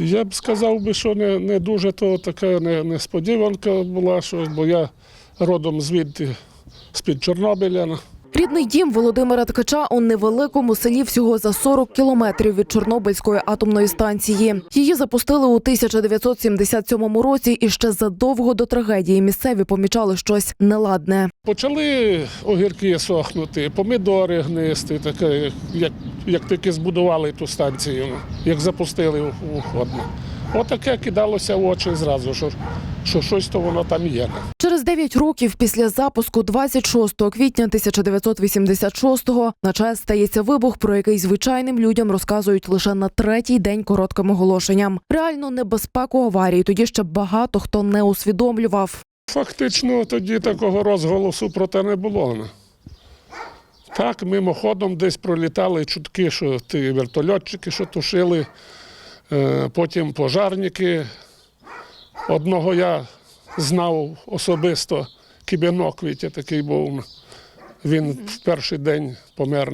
Я б сказав би, що не, не дуже то така не, несподіванка була, що, бо я родом звідти з-під Чорнобиля. Рідний дім Володимира Ткача у невеликому селі всього за 40 кілометрів від Чорнобильської атомної станції. Її запустили у 1977 році, і ще задовго до трагедії місцеві помічали щось неладне. Почали огірки сохнути, помідори гнисти, таке, як, як тільки збудували ту станцію, як запустили у у. Отаке кидалося в очі зразу, що, що щось то воно там є. Через 9 років після запуску 26 квітня 1986-го на ЧАЕС стається вибух, про який звичайним людям розказують лише на третій день коротким оголошенням. Реальну небезпеку аварії тоді ще багато хто не усвідомлював. Фактично тоді такого розголосу про те не було. Так, мимоходом десь пролітали чутки, що ті вертольотчики, що тушили, е, потім пожарники. Одного я знав особисто, Кібінок, такий був. Він в перший день помер.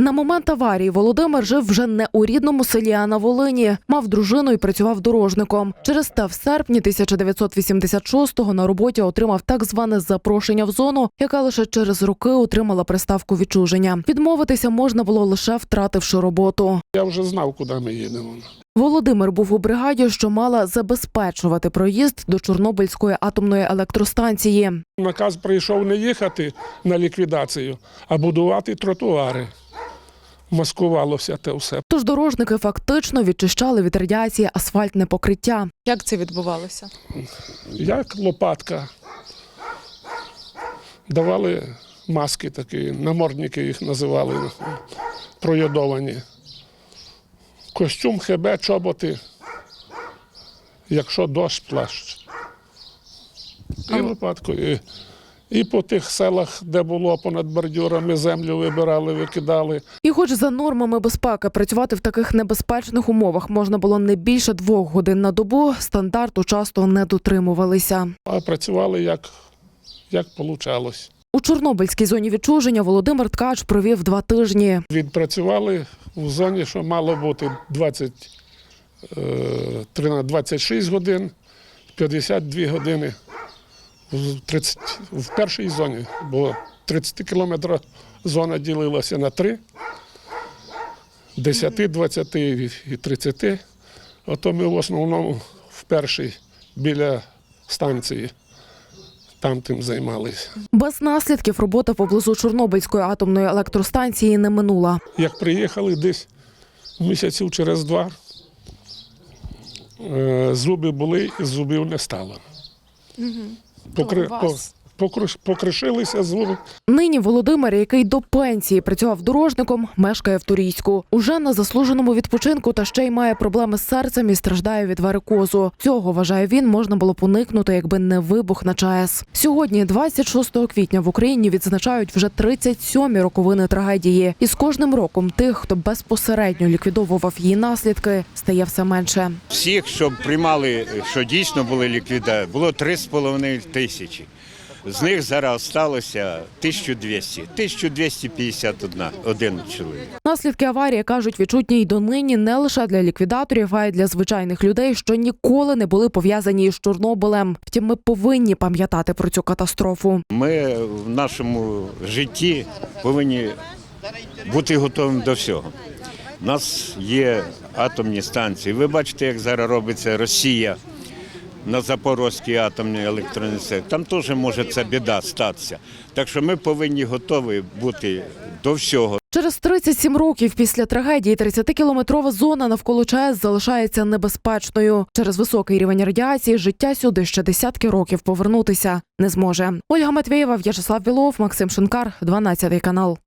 На момент аварії Володимир жив вже не у рідному селі, а на Волині. Мав дружину і працював дорожником. Через те в серпні 1986-го на роботі отримав так зване запрошення в зону, яка лише через роки отримала приставку відчуження. Відмовитися можна було лише втративши роботу. Я вже знав, куди ми їдемо. Володимир був у бригаді, що мала забезпечувати проїзд до Чорнобильської атомної електростанції. Наказ прийшов не їхати на ліквідацію, а будувати тротуари. Маскувалося те все. Тож дорожники фактично відчищали від радіації асфальтне покриття. Як це відбувалося? Як лопатка. Давали маски такі, намордники їх називали, пройодовані. Костюм, хебе, чоботи, якщо дощ, плащ. І лопаткою. І, і по тих селах, де було понад бордюрами, землю вибирали, викидали. І, хоч за нормами безпеки працювати в таких небезпечних умовах можна було не більше двох годин на добу, стандарту часто не дотримувалися. А працювали як, як получалось. У Чорнобильській зоні відчуження Володимир Ткач провів два тижні. Відпрацювали в зоні, що мало бути 20, е, 13, 26 годин, 52 години в, 30, в першій зоні, бо 30 кілометрів зона ділилася на три, 10, 20 і 30. Ото ми в основному в першій біля станції там тим займалися. Без наслідків робота поблизу Чорнобильської атомної електростанції не минула. Як приїхали десь місяців через два, е, зуби були і зубів не стало. Покри... Вас? По- покриш- Покришилися зуби. Нині Володимир, який до пенсії працював дорожником, мешкає в Турійську. Уже на заслуженому відпочинку та ще й має проблеми з серцем і страждає від варикозу. Цього вважає він, можна було б уникнути, якби не вибух на ЧАЕС. Сьогодні, 26 квітня, в Україні відзначають вже 37-мі роковини трагедії. І з кожним роком тих, хто безпосередньо ліквідовував її наслідки, стає все менше. Всіх, що приймали, що дійсно були ліквідації, було 3,5 тисячі. З них зараз залишилося 1200, 1251 один чоловік. Наслідки аварії кажуть відчутні й донині не лише для ліквідаторів, а й для звичайних людей, що ніколи не були пов'язані із Чорнобилем. Втім, ми повинні пам'ятати про цю катастрофу. Ми в нашому житті повинні бути готовими до всього. У нас є атомні станції. Ви бачите, як зараз робиться Росія на Запорозькій атомній електроніці. Там теж може ця біда статися. Так що ми повинні готові бути до всього. Через 37 років після трагедії 30-кілометрова зона навколо ЧАЕС залишається небезпечною. Через високий рівень радіації життя сюди ще десятки років повернутися не зможе. Ольга Матвєєва, В'ячеслав Білов, Максим Шинкар, 12 канал.